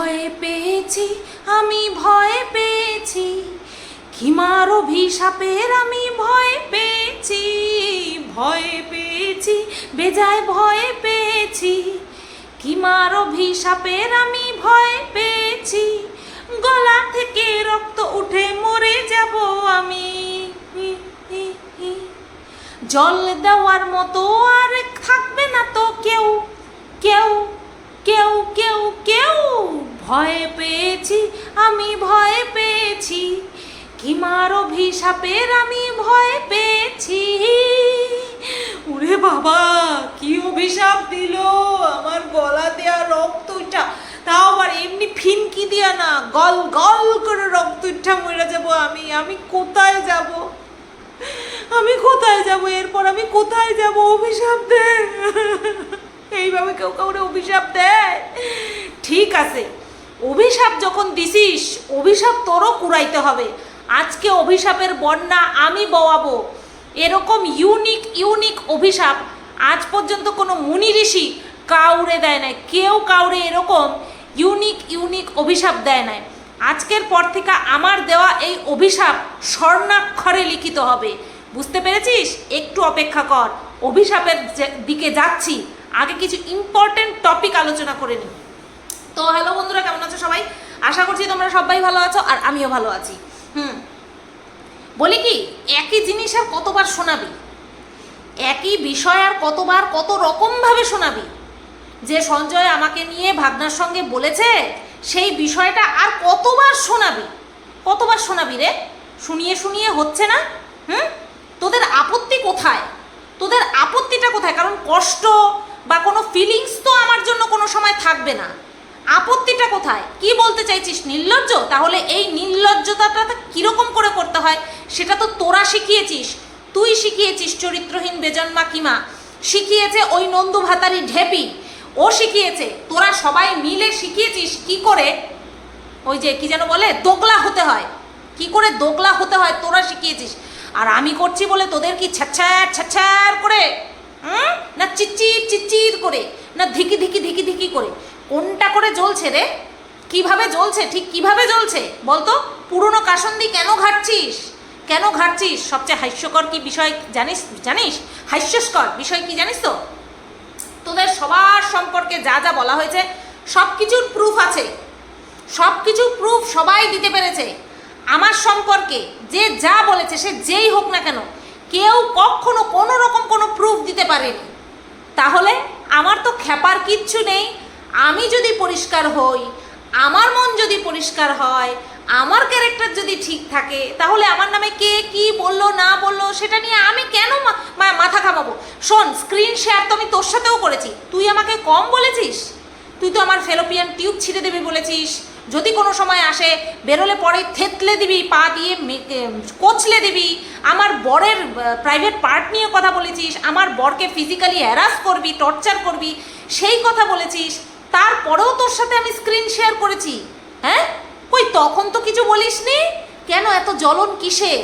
ভয় পেয়েছি, আমি ভয় পেয়েছি। কিমার অভিশাপের আমি ভয় পেয়েছি ভয় পেয়েছি, বেজায় ভয় পেয়েছি। কিমার অভিশাপের আমি ভয় পেয়েছি, গলা থেকে রক্ত উঠে মরে যাব আমি। জল দেওয়ার মতো আর থাকবে না তো কেউ কেউ কেউ কেউ কেউ ভয় পেয়েছি, আমি ভয় পেয়েছি। কিমার অভিশাপের আমি ভয় পেয়েছি। ওরে বাবা, কি অভিশাপ দিল? আমার গলা দেয়া রক্তটা তাও আবার এমনি ফিনকি দিয়া না, গল গল করে রক্তটা মরে যাব আমি। আমি কোথায় যাব? আমি কোথায় যাব? এরপর আমি কোথায় যাব অভিশাপ দে? এইভাবে কেউ কাউরে অভিশাপ দেয়? ঠিক আছে, অভিশাপ যখন দিছিস, অভিশাপ তোরও কুড়াইতে হবে। আজকে অভিশাপের বন্যা আমি বওয়াবো। এরকম ইউনিক ইউনিক অভিশাপ আজ পর্যন্ত কোনো মুনি ঋষি কাউরে দেয় নাই। কেউ কাউরে এরকম ইউনিক ইউনিক অভিশাপ দেয় নাই। আজকের পর থেকে আমার দেওয়া এই অভিশাপ স্বর্ণাক্ষরে লিখিত হবে। বুঝতে পেরেছিস? একটু অপেক্ষা কর। অভিশাপের দিকে যাচ্ছি। আগে কিছু ইম্পর্টেন্ট টপিক আলোচনা করে নিই। তো হ্যালো বন্ধুরা, কেমন আছো সবাই? আশা করছি তোমরা সবাই ভালো আছো আর আমিও ভালো আছি। হুম। বলি কি, একই জিনিস আর কতবার শোনাবি? একই বিষয় আর কতবার কত রকমভাবে শোনাবি? যে সঞ্জয় আমাকে নিয়ে ভাবনার সঙ্গে বলেছে, সেই বিষয়টা আর কতবার শোনাবি? কতবার শোনাবি রে? শুনিয়ে শুনিয়ে হচ্ছে না? হুম? তোদের আপত্তি কোথায়? তোদের আপত্তিটা কোথায়? কারণ কষ্ট বা কোনো ফিলিংস তো আমার জন্য কোনো সময় থাকবে না। আপত্তিটা কোথায়? কি বলতে চাইছিস নির্লজ্জ? তাহলে এই নির্লজ্জতাটা কীরকম করে করতে হয়? সেটা তো তোরা শিখিয়েছিস। তুই শিখিয়েছিস চরিত্রহীন বেজন্মা কিমা শিখিয়েছে ওই নন্দু ভাতারি ঢেপি। ও শিখিয়েছে। তোরা সবাই মিলে শিখিয়েছিস কি করে? ওই যে কি যেন বলে, দোকলা হতে হয়। কি করে দোকলা হতে হয় তোরা শিখিয়েছিস? আর আমি করছি বলে তোদের কি ছ্যাচ্ছার ছ্যাচ্ছার করে? না চিচির চিচির করে, না ধিকি ধিকি ধিকি ধিকি করে। কোনটা করে জ্বলছে রে? কীভাবে জ্বলছে? ঠিক কীভাবে জ্বলছে? বলতো, পুরনো কাসন্দি কেন ঘাটছিস? কেন ঘাটছিস? সবচেয়ে হাস্যকর কি বিষয় জানিস? জানিস? হাস্যস্কর বিষয় কি জানিস তো? তোদের সবার সম্পর্কে যা যা বলা হয়েছে সব কিছুর প্রুফ আছে। সব কিছু প্রুফ সবাই দিতে পেরেছে। আমার সম্পর্কে যে যা বলেছে, সে যেই হোক না কেন কেউ কখনো কোনো রকম কোনো প্রুফ দিতে পারেনি। তাহলে আমার তো খেপার কিচ্ছু নেই। আমি যদি পরিষ্কার হই, আমার মন যদি পরিষ্কার হয়, আমার ক্যারেক্টার যদি ঠিক থাকে, তাহলে আমার নামে কে কি বলল, না বলল, সেটা নিয়ে আমি কেন মাথা ঘামাবো? শোন স্ক্রিন শেয়ার তো আমি তোর সাথেও করেছি। তুই আমাকে কম বলেছিস? তুই তো আমার ফেলোপিয়ান টিউব ছিঁড়ে দেবে বলেছিস। যদি কোনো সময় আসে, বেরোলে পরে থেতলে দিবি, পা দিয়ে কোচলে দিবি। আমার বরের প্রাইভেট পার্ট নিয়ে কথা বলেছিস, আমার বরকে ফিজিক্যালি হ্যারাস করবি টর্চার করবি, সেই কথা বলেছিস। তারপরেও তোর সাথে আমি স্ক্রিন শেয়ার করেছি। হ্যাঁ? কই, তখন তো কিছু বলিসনি? কেন এত জ্বলন কিসের?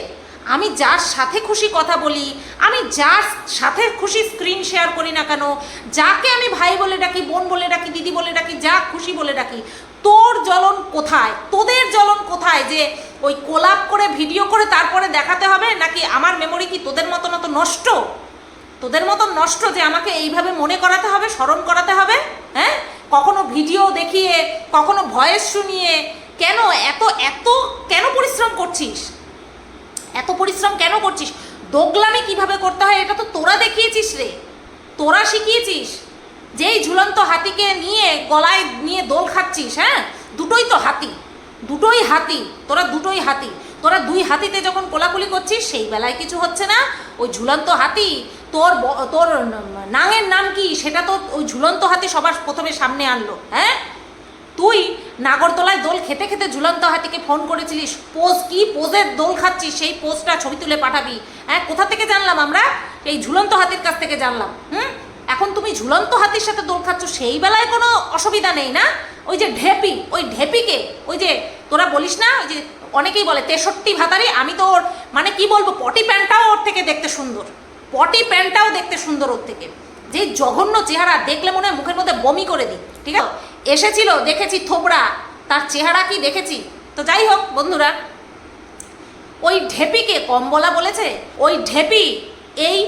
আমি যার সাথে খুশি কথা বলি, আমি যার সাথে খুশি স্ক্রিন শেয়ার করি না কেন, যাকে আমি ভাই বলে ডাকি, বোন বলে ডাকি, দিদি বলে ডাকি, যা খুশি বলে ডাকি, তোর জ্বলন কোথায়? তোদের জ্বলন কোথায়? যে ওই কোলাপ করে ভিডিও করে তারপরে দেখাতে হবে? নাকি আমার মেমোরি কি তোদের মতন অত নষ্ট? তোদের মতন নষ্ট যে আমাকে এইভাবে মনে করাতে হবে, স্মরণ করাতে হবে? হ্যাঁ? কখনো ভিডিও দেখিয়ে, কখনো ভয়েস শুনিয়ে, কেন এত এত কেন পরিশ্রম করছিস? এত পরিশ্রম কেন করছিস? দোগলামি কীভাবে করতে হয় এটা তো তোরা দেখিয়েছিস রে। তোরা শিখিয়েছিস যেই ঝুলন্ত হাতিকে নিয়ে গলায় নিয়ে দোল খাচ্ছিস হ্যাঁ? দুটোই তো হাতি, দুটোই হাতি, তোরা দুটোই হাতি। তোরা দুই হাতিতে যখন কোলাকুলি করছিস, সেই বেলায় কিছু হচ্ছে না। ওই ঝুলন্ত হাতি, তোর তোর নাঙের নাম কি? সেটা তো ওই ঝুলন্ত হাতি সবার প্রথমে সামনে আনলো হ্যাঁ? তুই নাগরদোলায় দোল খেতে খেতে ঝুলন্ত হাতিকে ফোন করেছিলিস। পোজ কি? পোজের দোল খাচ্ছিস, সেই পোজটা ছবি তুলে পাঠাবি। হ্যাঁ কোথা থেকে জানলাম আমরা? এই ঝুলন্ত হাতির কাছ থেকে জানলাম, হুম? এখন তুমি ঝুলন্ত হাতির সাথে দোল খাচ্ছ, সেই বেলায় কোনো অসুবিধা নেই, না? ওই যে ঢেপি, ওই ঢেপিকে, ওই যে তোরা বলিস না, ওই যে অনেকেই বলে তেষট্টি ভাতারি, আমি তো ওর মানে কি বলব, পটি প্যান্টটাও ওর থেকে দেখতে সুন্দর। পটি প্যান্টটাও দেখতে সুন্দর ওর থেকে। যে জঘন্য চেহারা দেখলে মনে হয় মুখের মধ্যে বমি করে দিই, ঠিক আছে? এসেছিল, দেখেছি থোবড়া তার চেহারা কি দেখেছি? তো যাই হোক, বন্ধুরা, ওই ঢেপিকে কম বলা বলেছে, ওই ঢেপি এই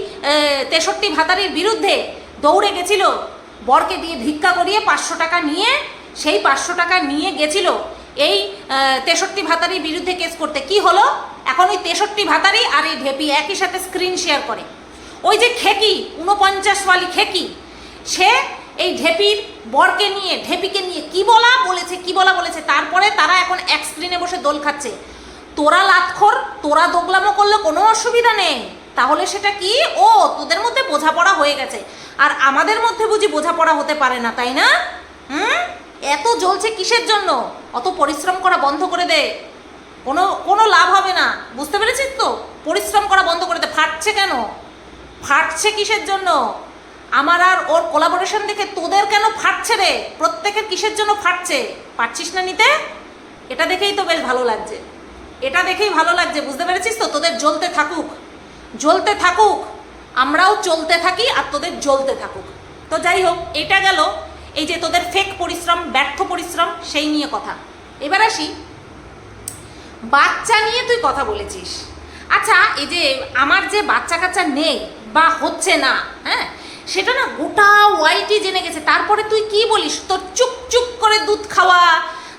তেষট্টি ভাতারির বিরুদ্ধে দৌড়ে গেছিল। বরকে দিয়ে ভিক্ষা করিয়ে পাঁচশো টাকা নিয়ে, সেই পাঁচশো টাকা নিয়ে গেছিল। এই তেষট্টি ভাতারির বিরুদ্ধে কেস করতে। কি হলো? এখন ওই তেষট্টি ভাতারি আর এই ঢেপি একই সাথে স্ক্রিন শেয়ার করে। ওই যে খেকি উনপঞ্চাশ ওয়ালি খেকি, সে এই ঢেপির বরকে নিয়ে ঢেপিকে নিয়ে কি বলা বলেছে, কি বলা বলেছে? তারপরে তারা এখন এক স্ক্রিনে বসে দোল খাচ্ছে। তোরা লাতখোর, তোরা দোগলামো করলে কোনো অসুবিধা নেই। তাহলে সেটা কি? ও, তোদের মধ্যে বোঝাপড়া হয়ে গেছে। আর আমাদের মধ্যে বুঝি বোঝাপড়া হতে পারে না, তাই না? হুম? এত জ্বলছে কিসের জন্য? অত পরিশ্রম করা বন্ধ করে দে। কোনো কোনো লাভ হবে না। বুঝতে পেরেছিস তো? পরিশ্রম করা বন্ধ করে দে। ফাটছে কেন? ফাটছে কিসের জন্য? আমার আর ওর কোলাবোরেশন দেখে তোদের কেন ফাটছে রে? প্রত্যেকের কিসের জন্য ফাটছে? পারছিস না নিতে? এটা দেখেই তো বেশ ভালো লাগছে। এটা দেখেই ভালো লাগছে। বুঝতে পেরেছিস তো? তোদের জ্বলতে থাকুক। জ্বলতে থাকুক, আমরাও চলতে থাকি আর তোদের জ্বলতে থাকুক। তো যাই হোক, এটা গেল এই যে তোদের ফেক পরিশ্রম, ব্যর্থ পরিশ্রম, সেই নিয়ে কথা। এবার আসি, বাচ্চা নিয়ে তুই কথা বলেছিস। আচ্ছা এই যে আমার যে বাচ্চা কাচ্চা নেই বা হচ্ছে না হ্যাঁ সেটা না গোটা ওয়াইটি জেনে গেছে। তারপরে তুই কি বলিস? তোর চুপ চুপ করে দুধ খাওয়া,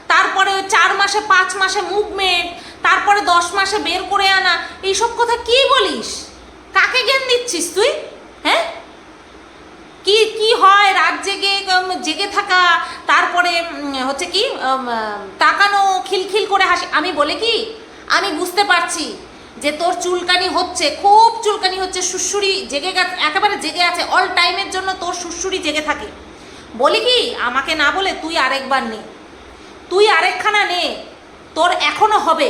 তারপরে চার মাসে, পাঁচ মাসে মুভমেন্ট তারপরে দশ মাসে বের করে আনা। এইসব কথা কি বলিস? কাকে জ্ঞান দিচ্ছিস তুই? হ্যাঁ? কি কি হয় রাত জেগে জেগে থাকা, তারপরে হচ্ছে কি তাকানো, খিলখিল করে হাসি। আমি বলে কি, আমি বুঝতে পারছি যে তোর চুলকানি হচ্ছে, খুব চুলকানি হচ্ছে সুশুরি জেগে গেছে, একেবারে জেগে আছে অল টাইমের জন্য তোর সুশুরি জেগে থাকে। বলি কি, আমাকে না বলে তুই আরেকবার নে। তুই আরেকখানা নে, তোর এখনও হবে।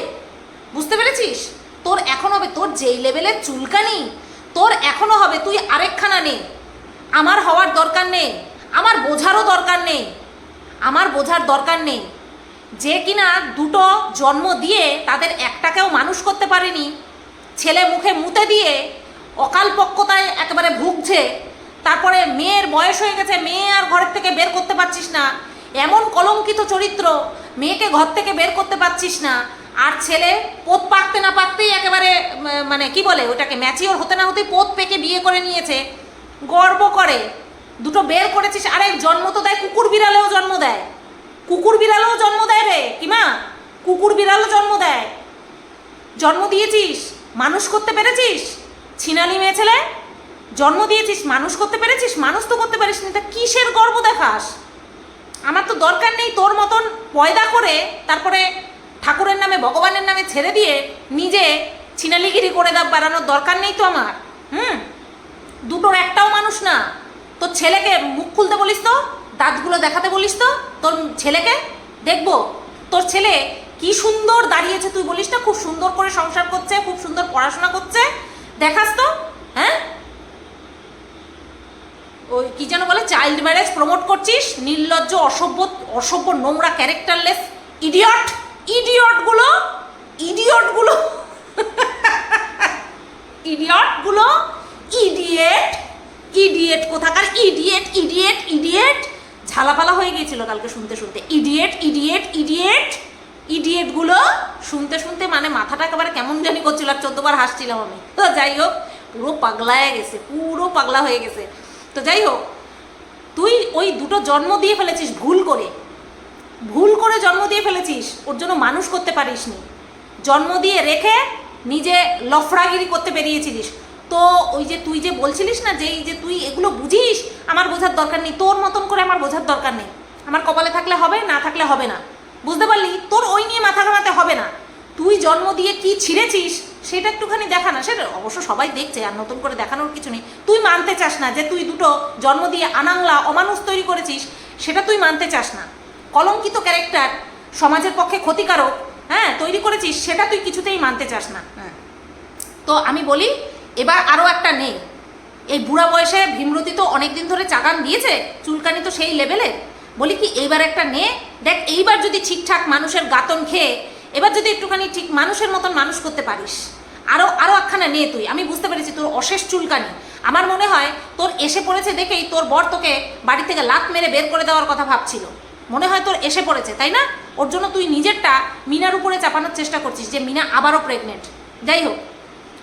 বুঝতে পেরেছিস? তোর এখন হবে, তোর যেই লেভেলের চুলকানি, তোর এখনও হবে, তুই আরেকখানা নে। আমার হওয়ার দরকার নেই, আমার বোঝারও দরকার নেই, আমার বোঝার দরকার নেই। যে কিনা দুটো জন্ম দিয়ে তাদের একটাকেও মানুষ করতে পারেনি, ছেলে মুখে মুতে দিয়ে অকাল পক্কতায় একেবারে ভুগছে, তারপরে মেয়ের বয়স হয়ে গেছে, মেয়ে আর ঘরের থেকে বের করতে পারছিস না, এমন কলঙ্কিত চরিত্র মেয়েকে ঘর থেকে বের করতে পারছিস না আর ছেলে পোত পাকতে না পাকতেই একেবারে মানে কি বলে ওটাকে ম্যাচিওর হতে না হতেই পোত পেকে বিয়ে করে নিয়েছে। গর্ব করে। দুটো বের করেছিস আরে জন্ম তো দেয়, কুকুর বিড়ালেও জন্ম দেয়। কুকুর বিড়ালেও জন্ম দেয় রে কিমা কুকুর বিড়ালও জন্ম দেয়। জন্ম দিয়েছিস, মানুষ করতে পেরেছিস? ছিনালি মেয়ে ছেলে, জন্ম দিয়েছিস, মানুষ করতে পেরেছিস? মানুষ তো করতে পারিস না, তা কিসের গর্ব দেখাস? আমার তো দরকার নেই তোর মতন পয়দা করে, তারপরে ঠাকুরের নামে, ভগবানের নামে ছেড়ে দিয়ে নিজে ছিনালিগিরি করে দা বাড়ানোর দরকার নেই তো আমার। হুম? দুটোর একটাও মানুষ না। তোর ছেলেকে মুখ খুলতে বলিস তো, দাঁতগুলো দেখাতে বলিস তো, তোর ছেলেকে দেখব। তোর ছেলে কি সুন্দর দাঁড়িয়েছে তুই বলিস না? খুব সুন্দর করে সংসার করছে, খুব সুন্দর পড়াশোনা করছে। দেখাস তো হ্যাঁ? ওই কি যেন বলে চাইল্ড ম্যারেজ প্রমোট করছিস, নির্লজ্জ, অসভ্য অসভ্য নোংরা ক্যারেক্টারলেস ইডিয়ট ইডিয়টগুলো ইডিয়টগুলো ইডিয়টগুলো, ইডিয়েট ইডিয়েট কোথাকার, ইডিয়েট ইডিয়েট ইডিয়েট। ঝালাপালা হয়ে গিয়েছিল কালকে শুনতে শুনতে। Idiot idiot idiot. ইডিয়েটগুলো শুনতে শুনতে মানে মাথাটা একেবারে কেমন জানি করছিল আর চোদ্দবার হাসছিলাম আমি। তো যাই হোক, পুরো পাগলায় গেছে, পুরো পাগলা হয়ে গেছে। তো যাই হোক, তুই ওই দুটো জন্ম দিয়ে ফেলেছিস ভুল করে। ভুল করে জন্ম দিয়ে ফেলেছিস, ওর জন্য মানুষ করতে পারিসনি। জন্ম দিয়ে রেখে নিজে লফড়াগিরি করতে বেরিয়েছিলিস। তো ওই যে তুই যে বলছিলিস না যে এই যে তুই এগুলো বুঝিস, আমার বোঝার দরকার নেই। তোর মতন করে আমার বোঝার দরকার নেই। আমার কপালে থাকলে হবে, না থাকলে হবে না। বুঝতে পারলি? তোর ওই নিয়ে মাথা ঘামাতে হবে না। তুই জন্ম দিয়ে কি ছিঁড়েছিস, সেটা একটুখানি দেখা না। সেটা অবশ্য সবাই দেখছে, আর নতুন করে দেখানোর কিছু নেই। তুই মানতে চাস না যে তুই দুটো জন্ম দিয়ে আনাংলা অমানুষ তৈরি করেছিস, সেটা তুই মানতে চাস না। কলঙ্কিত ক্যারেক্টার সমাজের পক্ষে ক্ষতিকারক হ্যাঁ তৈরি করেছিস সেটা তুই কিছুতেই মানতে চাস না। হ্যাঁ। তো আমি বলি এবার আরও একটা নেই। এই বুড়া বয়সে ভীমরতি তো অনেক দিন ধরে চাগান দিয়েছে চুলকানি তো সেই লেভেলে বলি কি এইবার একটা নে। দেখ এইবার যদি ঠিকঠাক মানুষের গাতন খেয়ে এবার যদি একটুখানি ঠিক মানুষের মতন মানুষ করতে পারিস। আরও আরও একখানা নে তুই। আমি বুঝতে পেরেছি তোর অশেষ চুলকানি। আমার মনে হয় তোর এসে পড়েছে দেখেই তোর বর তোকে বাড়ি থেকে লাত মেরে বের করে দেওয়ার কথা ভাবছিল। মনে হয় তোর এসে পড়েছে, তাই না? ওর জন্য তুই নিজেরটা মিনার উপরে চাপানোর চেষ্টা করছিস যে মিনা আবারও প্রেগনেন্ট যাই হোক,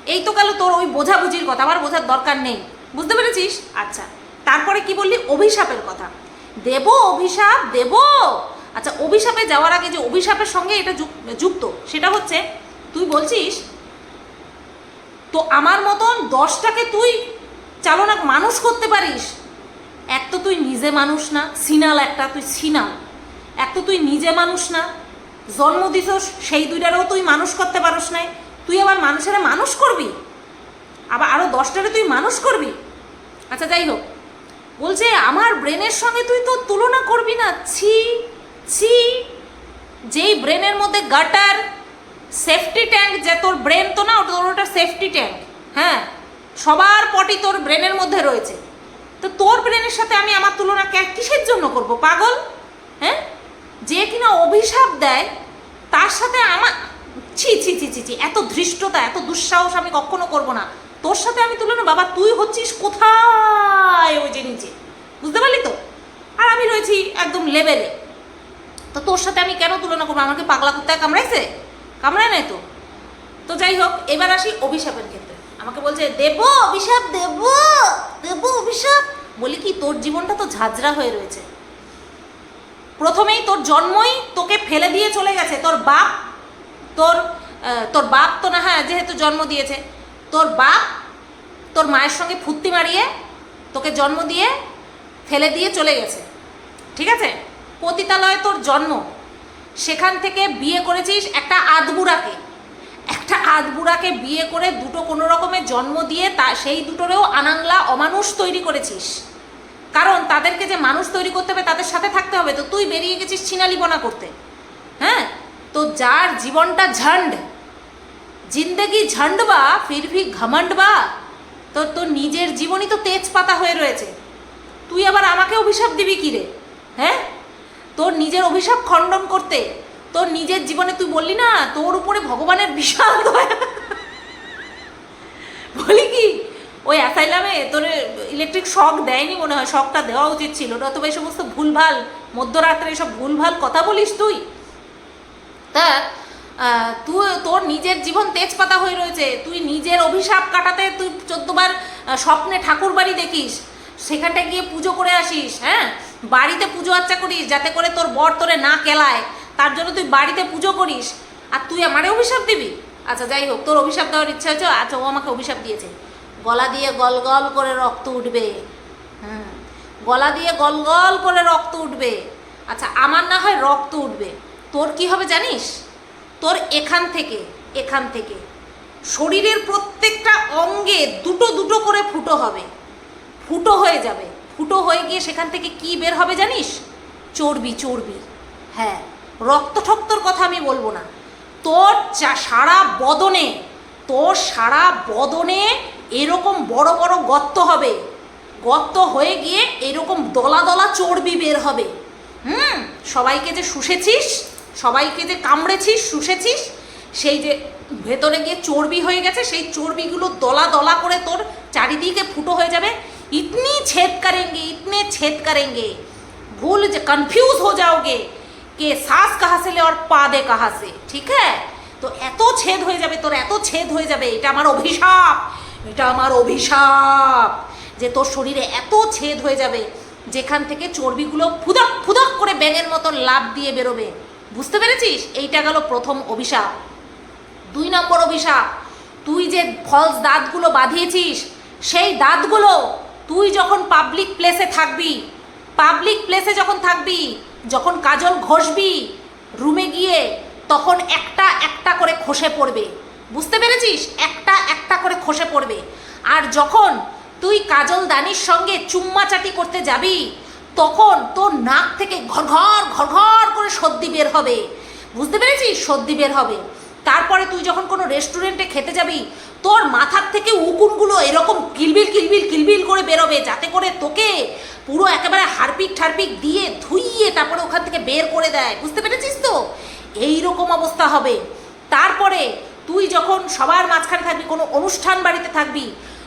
এই তো গেল তোর ওই বোঝাবুঝির কথা, আমার বোঝার দরকার নেই। বুঝতে পেরেছিস? আচ্ছা তারপরে কি বললি? অভিশাপের কথা। দেব অভিশাপ, দেব! আচ্ছা অভিশাপে যাওয়ার আগে যে অভিশাপের সঙ্গে এটা যুক- যুক্ত, সেটা হচ্ছে, তুই বলছিস, তো আমার মতন দশটাকে তুই চালনা মানুষ করতে পারিস এক তো তুই নিজে মানুষ না, সিনাল একটা, তুই সিনাল। এক তো তুই নিজে মানুষ না, জন্ম দিছস, সেই দুইটারও তুই মানুষ করতে পারস নাই। তুই আবার মানুষেরা মানুষ করবি? আবার আরও দশটারে তুই মানুষ করবি? আচ্ছা যাই হোক। বলছে, আমার ব্রেনের সঙ্গে তুই তো তুলনা করবি না। ছি ছি। যেই ব্রেনের মধ্যে গাটার সেফটি ট্যাঙ্ক যে তোর ব্রেন তো না, ওটা তোর ওটা সেফটি ট্যাঙ্ক হ্যাঁ? সবার পটি তোর ব্রেনের মধ্যে রয়েছে। তো তোর ব্রেনের সাথে আমি আমার তুলনা কিসের জন্য করব? পাগল? হ্যাঁ? যে কিনা অভিশাপ দেয়, তার সাথে আমার ছি ছি ছি ছি ছি, এত ধৃষ্টতা, এত দুঃসাহস আমি কখনো করব না। তোর সাথে আমি তুলনা বাবা, তুই হচ্ছিস কোথায় ওই যে নিচে? বুঝতে পারলি তো? আর আমি রয়েছি একদম লেভেলে তো তোর সাথে আমি কেন তুলনা করব? আমাকে পাগলা কুত্তায় কামড়াইছে? কামড়ায় নাই তো? তো যাই হোক, এবার আসি অভিশাপের ক্ষেত্রে। আমাকে বলছে, দেব, অভিশাপ দেব দেব অভিশাপ বলি কি, তোর জীবনটা তো ঝাঁঝরা হয়ে রয়েছে। প্রথমেই তোর জন্মই তোকে ফেলে দিয়ে চলে গেছে। তোর বাপ, তোর তোর বাপ তো না হ্যাঁ যেহেতু জন্ম দিয়েছে। তোর বাপ তোর মায়ের সঙ্গে ফুর্তি মারিয়ে তোকে জন্ম দিয়ে ফেলে দিয়ে চলে গেছে। ঠিক আছে? পতিতালয়ে তোর জন্ম। সেখান থেকে বিয়ে করেছিস একটা আধবুড়াকে একটা আধবুড়াকে বিয়ে করে দুটো কোনো রকমের জন্ম দিয়ে তা সেই দুটোরেও আনাংলা অমানুষ তৈরি করেছিস। কারণ তাদেরকে যে মানুষ তৈরি করতে হবে তাদের সাথে থাকতে হবে। তো তুই বেরিয়ে গেছিস ছিনালিপনা করতে। হ্যাঁ? তো যার জীবনটা ঝন্ড, জিন্দেগি ঝন্ড বা ফির ভি ঘমন্ড বা, তো তোর নিজের জীবনই তো তেজপাতা হয়ে রয়েছে। তুই আবার আমাকে অভিশাপ দিবি কি রে? হ্যাঁ? তোর নিজের অভিশাপ খণ্ডন করতে তোর নিজের জীবনে তুই বললি না, তোর উপরে ভগবানের বিশাল দয়া। বলি কি, ওই অ্যাসাইলামে তোর ইলেকট্রিক শক দেয়নি মনে হয়, শকটা দেওয়া উচিত ছিল অথবা এই সমস্ত ভুলভাল, মধ্যরাত্রে এসব ভুলভাল কথা বলিস তুই? তা তুই, তোর নিজের জীবন তেজপাতা হয়ে রয়েছে, তুই নিজের অভিশাপ কাটাতে তুই চোদ্দবার স্বপ্নে ঠাকুর বাড়ি দেখিস সেখানটা গিয়ে পুজো করে আসিস হ্যাঁ? বাড়িতে পুজো আচ্চা করিস, যাতে করে তোর বর তোরে না কেলায়। তার জন্য তুই বাড়িতে পুজো করিস, আর তুই আমারে অভিশাপ দিবি? আচ্ছা যাই হোক, তোর অভিশাপ দেওয়ার ইচ্ছা হয়েছে আচ্ছা ও আমাকে অভিশাপ দিয়েছে। গলা দিয়ে গল গল করে রক্ত উঠবে। হুম, গলা দিয়ে গল গল করে রক্ত উঠবে। আচ্ছা আমার না হয় রক্ত উঠবে। তোর কি হবে জানিস? তোর এখান থেকে এখান থেকে। শরীরের প্রত্যেকটা অঙ্গে দুটো দুটো করে ফুটো হবে। ফুটো হয়ে যাবে। ফুটো হয়ে গিয়ে সেখান থেকে কি বের হবে জানিস? চর্বি চর্বি। হ্যাঁ। রক্তঠক্তর কথা আমি বলব না। তোর সারা বদনে, তোর সারা বদনে এরকম বড় বড় গর্ত হবে। গর্ত হয়ে গিয়ে এরকম দলা দলা চর্বি বের হবে। হুম? সবাইকে যে শুষেছিস, সবাইকে যে কামড়েছিস, শুষেছিস, সেই যে ভেতরে গিয়ে চর্বি হয়ে গেছে, সেই চর্বিগুলো দলা দলা করে তোর চারিদিকে ফুটো হয়ে যাবে। ইতনি ছেদ छेद ইতনে ছেদ छेद ভুল যে কনফিউজ হয়ে যাওগে। কে শ্বাস কাহা সে আর পা দে কাহা সে ঠিক হ্যাঁ? তো এত ছেদ হয়ে যাবে, তোর এত ছেদ হয়ে যাবে, এটা আমার অভিশাপ, এটা আমার অভিশাপ যে তোর শরীরে এত ছেদ হয়ে যাবে, যেখান থেকে চর্বিগুলো ফুদক ফুদক করে ব্যাঙের মতো লাভ দিয়ে বেরোবে। বুঝতে পেরেছিস? এইটা গেল প্রথম অভিশাপ। দুই নম্বর অভিশাপ, তুই যে ফলস দাঁতগুলো বাঁধিয়েছিস, সেই দাঁতগুলো তুই যখন পাবলিক প্লেসে থাকবি পাবলিক প্লেসে যখন থাকবি যখন কাজল ঘষবি রুমে গিয়ে, তখন একটা একটা করে খসে পড়বে। বুঝতে পেরেছিস? একটা একটা করে খসে পড়বে। আর যখন তুই কাজল দানির সঙ্গে চুম্মাচাটি করতে যাবি, তখন তোর নাক থেকে ঘর ঘর ঘর ঘর করে সর্দি বের হবে। বুঝতে পেরেছিস? সর্দি বের হবে। তারপরে তুই যখন কোনো রেস্টুরেন্টে খেতে যাবি, তোর মাথার থেকে উকুনগুলো এরকম কিলবিল কিলবিল কিলবিল করে বেরোবে, যাতে করে তোকে পুরো একেবারে হারপিক ঠারপিক দিয়ে ধুইয়ে তারপরে ওখান থেকে বের করে দেয়। বুঝতে পেরেছিস তো? এই রকম অবস্থা হবে। তারপরে তুই যখন সবার মাঝখানে থাকবি, কোনো অনুষ্ঠান বাড়িতে থাকবি,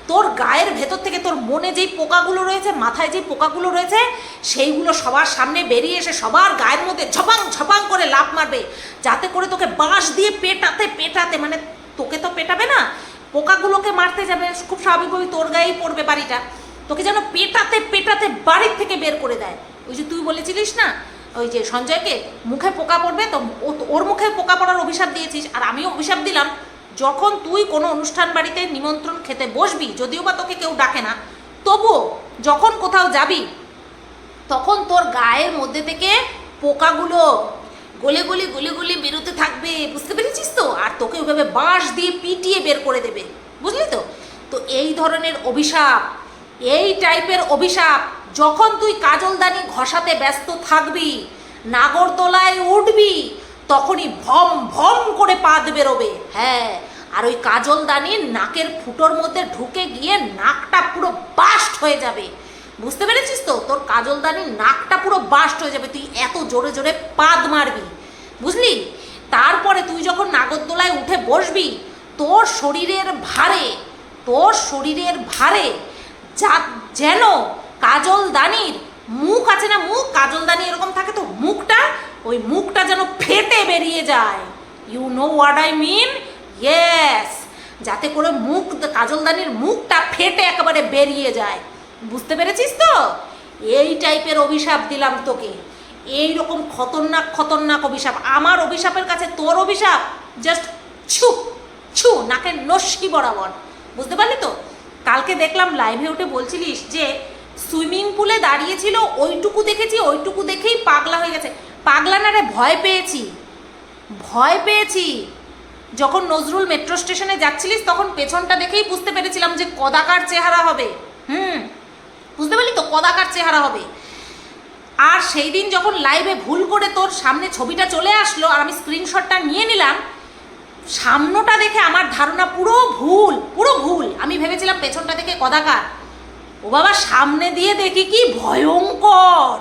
তোর গায়ের ভেতর থেকে তোর মনে যেই পোকাগুলো রয়েছে, মাথায় যেই পোকাগুলো রয়েছে, সেইগুলো সবার সামনে বেরিয়ে এসে সবার গায়ের মধ্যে ঝপাং ঝপাং করে লাফ মারবে। যাতে করে তোকে বাঁশ দিয়ে পেটাতে পেটাতে মানে তোকে তো পেটাবে না, পোকাগুলোকে মারতে যাবে। খুব স্বাভাবিকভাবে তোর গায়েই পড়বে বাড়িটা। তোকে যেন পেটাতে পেটাতে বাড়ির থেকে বের করে দেয়। ওই যে তুই বলেছিলিস না, ওই যে সঞ্জয়কে মুখে পোকা পড়বে, তো ওর মুখে পোকা পড়ার অভিশাপ দিয়েছিস, আর আমিও অভিশাপ দিলাম, যখন তুই কোনো অনুষ্ঠান বাড়িতে নিমন্ত্রণ খেতে বসবি, যদিও বা তোকে কেউ ডাকে না, তবুও যখন কোথাও যাবি, তখন তোর গায়ের মধ্যে থেকে পোকাগুলো গলে গলে গলে গলে বেরোতে থাকবে, বুঝতে পেরেছিস তো? আর তোকে ওইভাবে বাঁশ দিয়ে পিটিয়ে বের করে দেবে, বুঝলি তো? তো এই ধরনের অভিশাপ এই টাইপের অভিশাপ যখন তুই কাজলদানি ঘষাতে ব্যস্ত থাকবি নাগরদোলায় উঠবি, তখনই ভম ভম করে পাদ বেরোবে হ্যাঁ আর ওই কাজলদানির নাকের ফুটোর মধ্যে ঢুকে গিয়ে নাকটা পুরো বাস্ট হয়ে যাবে। বুঝতে পেরেছিস তো? তোর কাজলদানির নাকটা পুরো বাস্ট হয়ে যাবে। তুই এত জোরে জোরে পাদ মারবি। বুঝলি? তারপরে তুই যখন নাগরদোলায় উঠে বসবি, তোর শরীরের ভারে, তোর শরীরের ভারে যা যেন কাজলদানির মুখ আছে না মুখ? কাজলদানি এরকম থাকে তো মুখটা? ওই মুখটা যেন ফেটে বেরিয়ে যায়। You know what I mean yes যাতে করে মুখ কাজলদানির মুখটা ফেটে একেবারে বেরিয়ে যায়। বুঝতে পেরেছিস তো? এই টাইপের অভিশাপ দিলাম তোকে। এই রকম খতরনাক খতরনাক অভিশাপ। আমার অভিশাপের কাছে তোর অভিশাপ? জাস্ট ছু ছু, নাকের নস্কি বরাবর। বুঝতে পারলি তো? কালকে দেখলাম লাইভে উঠে বলছিলিস যে সুইমিং পুলে দাঁড়িয়েছিল, ওইটুকু দেখেছি, ওইটুকু দেখেই পাগলা হয়ে গেছে। পাগলা না রে, ভয় পেয়েছি। ভয় পেয়েছি। যখন নজরুল মেট্রো স্টেশনে যাচ্ছিলিস, তখন পেছনটা দেখেই বুঝতে পেরেছিলাম যে কদাকার চেহারা হবে। হুম, বুঝতে পারলি তো কদাকার চেহারা হবে। আর সেই দিন যখন লাইভে ভুল করে তোর সামনে ছবিটা চলে আসলো, আর আমি স্ক্রিনশটটা নিয়ে নিলাম সামনেটা দেখে আমার ধারণা পুরো ভুল পুরো ভুল। আমি ভেবেছিলাম পেছনটা দেখে কদাকার। ও বাবা, সামনে দিয়ে দেখি কি ভয়ঙ্কর।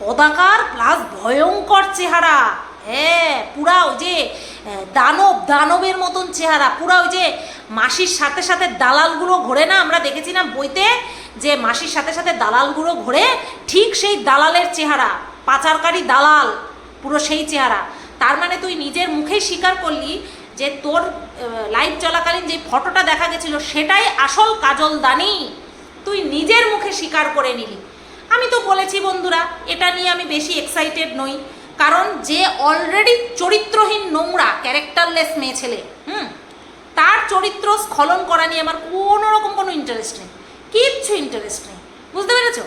কদাকার প্লাস ভয়ঙ্কর চেহারা। হ্যাঁ পুরা ওই যে দানব, দানবের মতন চেহারা। পুরা ওই যে, মাসির সাথে সাথে দালালগুলো ঘোরে না? আমরা দেখেছি না বইতে যে, মাসির সাথে সাথে দালালগুলো ঘোরে, ঠিক সেই দালালের চেহারা। পাচারকারী দালাল, পুরো সেই চেহারা। তার মানে তুই নিজের মুখেই স্বীকার করলি যে তোর লাইভ চলাকালীন যে ফটোটা দেখা গেছিল সেটাই আসল কাজল দানি। তুই নিজের মুখে স্বীকার করে নিলি। আমি তো বলেছি বন্ধুরা, এটা নিয়ে আমি বেশি এক্সাইটেড নই। কারণ যে অলরেডি চরিত্রহীন নোংরা ক্যারেক্টারলেস মেয়ে ছেলে, হুম, তার চরিত্র স্খলন করা নিয়ে আমার কোনো রকম কোনো ইন্টারেস্ট নেই। কিচ্ছু ইন্টারেস্ট নেই। বুঝতে পেরেছ?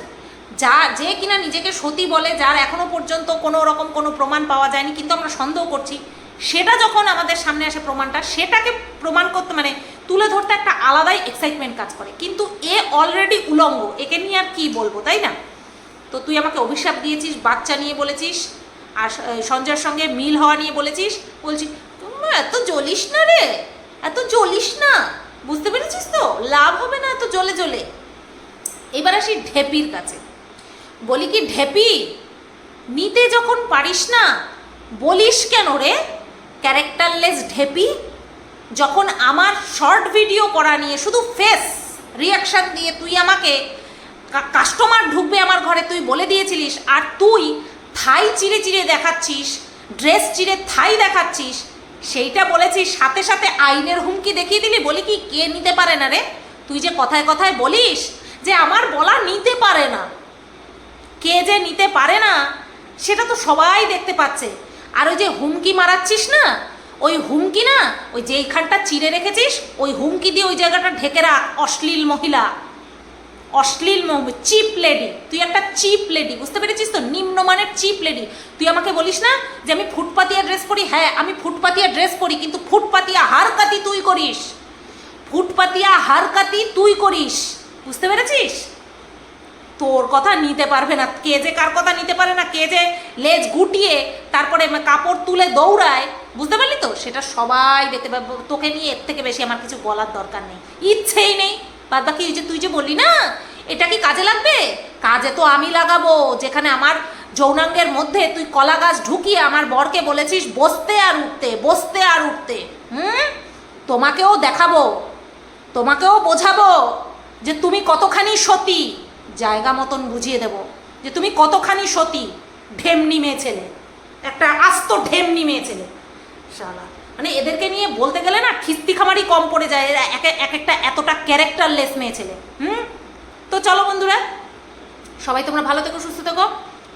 যা, যে কিনা নিজেকে সতী বলে, যার এখনও পর্যন্ত কোনো রকম কোনো প্রমাণ পাওয়া যায়নি, কিন্তু আমরা সন্দেহ করছি সেটা যখন আমাদের সামনে আসে প্রমাণটা, সেটাকে প্রমাণ করতে মানে তুলে ধরতে একটা আলাদাই এক্সাইটমেন্ট কাজ করে। কিন্তু এ অলরেডি উলঙ্গ, একে নিয়ে আর কি বলব, তাই না? তো তুই আমাকে অভিশাপ দিয়েছিস, বাচ্চা নিয়ে বলেছিস, আর সঞ্জয়ের সঙ্গে মিল হওয়া নিয়ে বলেছিস, বলছি "তোমরা এত জ্বলিস না রে, এত জ্বলিস না, বুঝতে পেরেছিস তো? লাভ হবে না এত জ্বলে জ্বলে। এবার আসি ঢেপির কাছে। বলি কি, ঢেপি, নিতে যখন পারিস না, বলিস কেন রে? ক্যারেক্টারলেস ঢেপি, যখন আমার শর্ট ভিডিও করা নিয়ে শুধু ফেস রিয়াকশান দিয়ে তুই আমাকে কাস্টমার ঢুকবে আমার ঘরে, তুই বলে দিয়েছিলিস, আর তুই থাই চিরে চিড়ে দেখাচ্ছিস ড্রেস চিরে থাই দেখাচ্ছিস, সেইটা বলেছিস, সাথে সাথে আইনের হুমকি দেখিয়ে দিলি, বলি কি, কে নিতে পারে না রে? তুই যে কথায় কথায় বলিস যে আমার বলা নিতে পারে না। কে যে নিতে পারে না, সেটা তো সবাই দেখতে পাচ্ছে। আর ওই যে হুমকি মারাচ্ছিস না? ওই হুমকি না? ওই যেইখানটা চিড়ে রেখেছিস, ওই হুমকি দিয়ে ওই জায়গাটা ঢেকে রাখ, অশ্লীল মহিলা। অশ্লীল চিপ লেডি। তুই একটা চিপ লেডি, বুঝতে পেরেছিস তো? নিম্নমানের চিপ লেডি। তুই আমাকে বলিস না যে আমি ফুটপাতিয়া ড্রেস পরি? হ্যাঁ আমি ফুটপাতিয়া ড্রেস পরি, কিন্তু ফুটপাতিয়া হারকাতি তুই করিস। ফুটপাতিয়া হারকাতি তুই করিস। বুঝতে পেরেছিস? তোর কথা নিতে পারবে না। কে যে কার কথা নিতে পারে না, কে যে লেজ গুটিয়ে তারপরে কাপড় তুলে দৌড়ায়, বুঝতে পারলি তো? সেটা সবাই দেখতে পাবে। তোকে নিয়ে এর থেকে বেশি আমার কিছু বলার দরকার নেই। ইচ্ছেই নেই। বাদ বাকি ওই যে তুই যে বললি না, এটা কি কাজে লাগবে? কাজে তো আমি লাগাবো। যেখানে আমার যৌনাঙ্গের মধ্যে তুই কলা গাছ ঢুকিয়ে আমার বরকে বলেছিস, বসতে আর উঠতে, বসতে আর উঠতে। হুম? তোমাকেও দেখাবো। তোমাকেও বোঝাবো যে তুমি কতখানি সতী। জায়গা মতন বুঝিয়ে দেব যে তুমি কতখানি সতী ঢেমনি মেয়ে ছেলে, একটা আস্ত ঢেমনি মেয়ে ছেলে। শালা মানে এদেরকে নিয়ে বলতে গেলে না খিস্তি খামারি কম পড়ে যায়, এরা এক এক একটা এতটা ক্যারেক্টারলেস মেয়ে ছেলে। হুম? তো চলো বন্ধুরা, সবাই তোমরা ভালো থেকো, সুস্থ থেকো।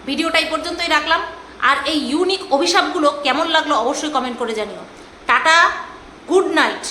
ভিডিওটা এই পর্যন্তই রাখলাম। আর এই ইউনিক অভিশাপগুলো কেমন লাগল অবশ্যই কমেন্ট করে জানিও। Tata good night